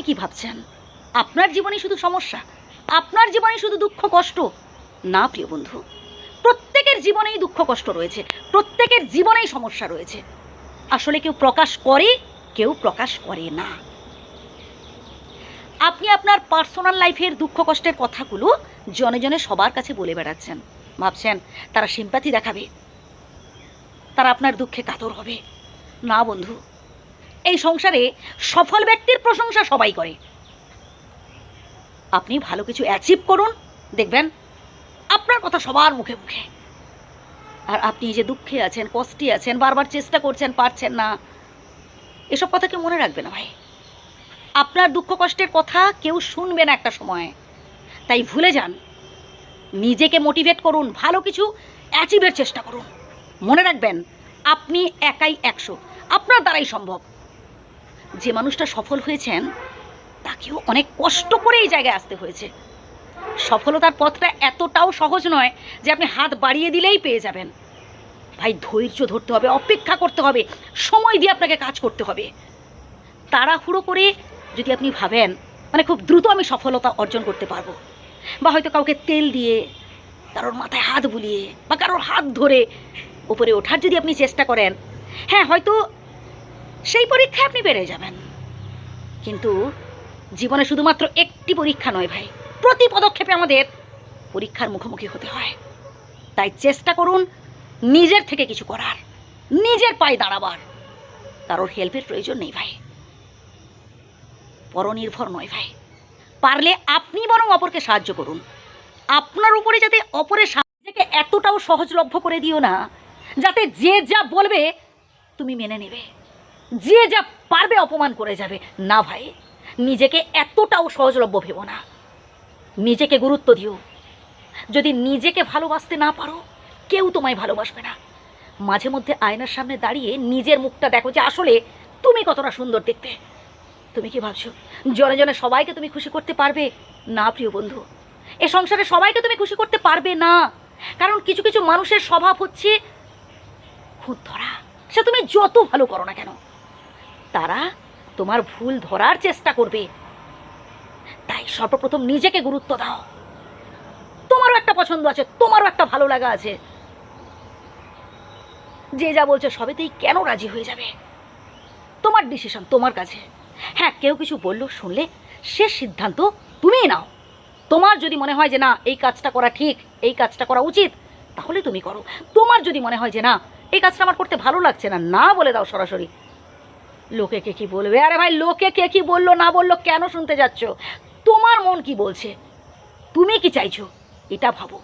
আপনি কি ভাবছেন? আপনার জীবনে শুধু সমস্যা, আপনার জীবনে শুধু দুঃখ, কষ্ট? না, প্রিয় বন্ধু, প্রত্যেকের জীবনেই দুঃখ, কষ্ট রয়েছে, প্রত্যেকের জীবনেই সমস্যা রয়েছে। আসলে কেউ প্রকাশ করে, কেউ প্রকাশ করে না। আপনি আপনার পার্সোনাল লাইফের দুঃখ, কষ্টের কথাগুলো জনে জনে সবার কাছে বলে বেড়াচ্ছেন। ভাবছেন, তারা সিম্পাথি দেখাবে, তারা আপনার দুঃখে কাতর হবে। না, বন্ধু এই সংসারে সফল ব্যক্তির প্রশংসা সবাই করে। আপনি ভালো কিছু অ্যাচিভ করুন, দেখবেন আপনার কথা সবার মুখে মুখে। আর আপনি যে দুঃখে আছেন, কষ্টে আছেন, বারবার চেষ্টা করছেন, পারছেন না, এসব কথা কেউ মনে রাখবে না ভাই। আপনার দুঃখ কষ্টের কথা কেউ শুনবে না একটা সময়। তাই ভুলে যান। নিজেকে মোটিভেট করুন, ভালো কিছু অ্যাচিভের চেষ্টা করুন। মনে রাখবেন, আপনি একাই একশো। আপনার দ্বারাই সম্ভব। যে মানুষটা সফল হয়েছেন, তাকেও অনেক কষ্ট করে এই জায়গায় আসতে হয়েছে। সফলতার পথটা এতটাও সহজ নয় যে আপনি হাত বাড়িয়ে দিলেই পেয়ে যাবেন। ভাই, ধৈর্য ধরতে হবে, অপেক্ষা করতে হবে, সময় দিয়ে আপনাকে কাজ করতে হবে। তাড়াহুড়ো করে যদি আপনি ভাবেন মানে খুব দ্রুত আমি সফলতা অর্জন করতে পারব, বা হয়তো কাউকে তেল দিয়ে, কারোর মাথায় হাত বুলিয়ে, বা কারোর হাত ধরে উপরে ওঠার যদি আপনি চেষ্টা করেন হ্যাঁ হয়তো সেই পরীক্ষায় আপনি বেড়ে যাবেন। কিন্তু জীবনে শুধুমাত্র একটি পরীক্ষা নয় ভাই, প্রতি পদক্ষেপে আমাদের পরীক্ষার মুখোমুখি হতে হয়। তাই চেষ্টা করুন নিজের থেকে কিছু করার, নিজের পায়ে দাঁড়াবার। কারোর হেল্পের প্রয়োজন নেই ভাই। পরনির্ভর নয় ভাই। পারলে আপনি বরং অপরকে সাহায্য করুন। আপনার উপরে যাতে অপরের সাহায্যকে এতটাও সহজলভ্য করে দিও না, যাতে যে যা বলবে তুমি মেনে নেবে। যে যা পারবে অপমান করে যাবে। না ভাই, নিজেকে এতটাও সহজলভ্য ভেবো না। নিজেকে গুরুত্ব দিও। যদি নিজেকে ভালোবাসতে না পারো, কেউ তোমায় ভালোবাসবে না। মাঝে মধ্যে আয়নার সামনে দাঁড়িয়ে নিজের মুখটা দেখো যে আসলে তুমি কতটা সুন্দর দেখতে। তুমি কি ভাবছ, জনে জনে সবাইকে তুমি খুশি করতে পারবে? না, প্রিয় বন্ধু। এ সংসারে সবাইকে তুমি খুশি করতে পারবে না। কারণ কিছু কিছু মানুষের স্বভাব হচ্ছে, খুঁত ধরা। সে তুমি যত ভালো করো না কেন তারা তোমার ভুল ধরার চেষ্টা করবে। তাই সর্বপ্রথম নিজেকে গুরুত্ব দাও। তোমারও একটা পছন্দ আছে, তোমারও একটা ভালো লাগা আছে। যে যা বলছে সবেতেই কেন রাজি হয়ে যাবে? তোমার ডিসিশন তোমার কাছে। হ্যাঁ কেউ কিছু বলল, শুনলে সে সিদ্ধান্ত তুমিই নাও। তোমার যদি মনে হয় যে না, এই কাজটা করা ঠিক, এই কাজটা করা উচিত, তাহলে তুমি করো। তোমার যদি মনে হয় যে না, এই কাজটা আমার করতে ভালো লাগছে না না বলে দাও সরাসরি। লোকে কে কী বলবে? আরে ভাই, লোকে কে কী বলল, না বলল, কেন শুনতে যাচ্ছ? তোমার মন কি বলছে? তুমি কি চাইছো? এটা ভাবো।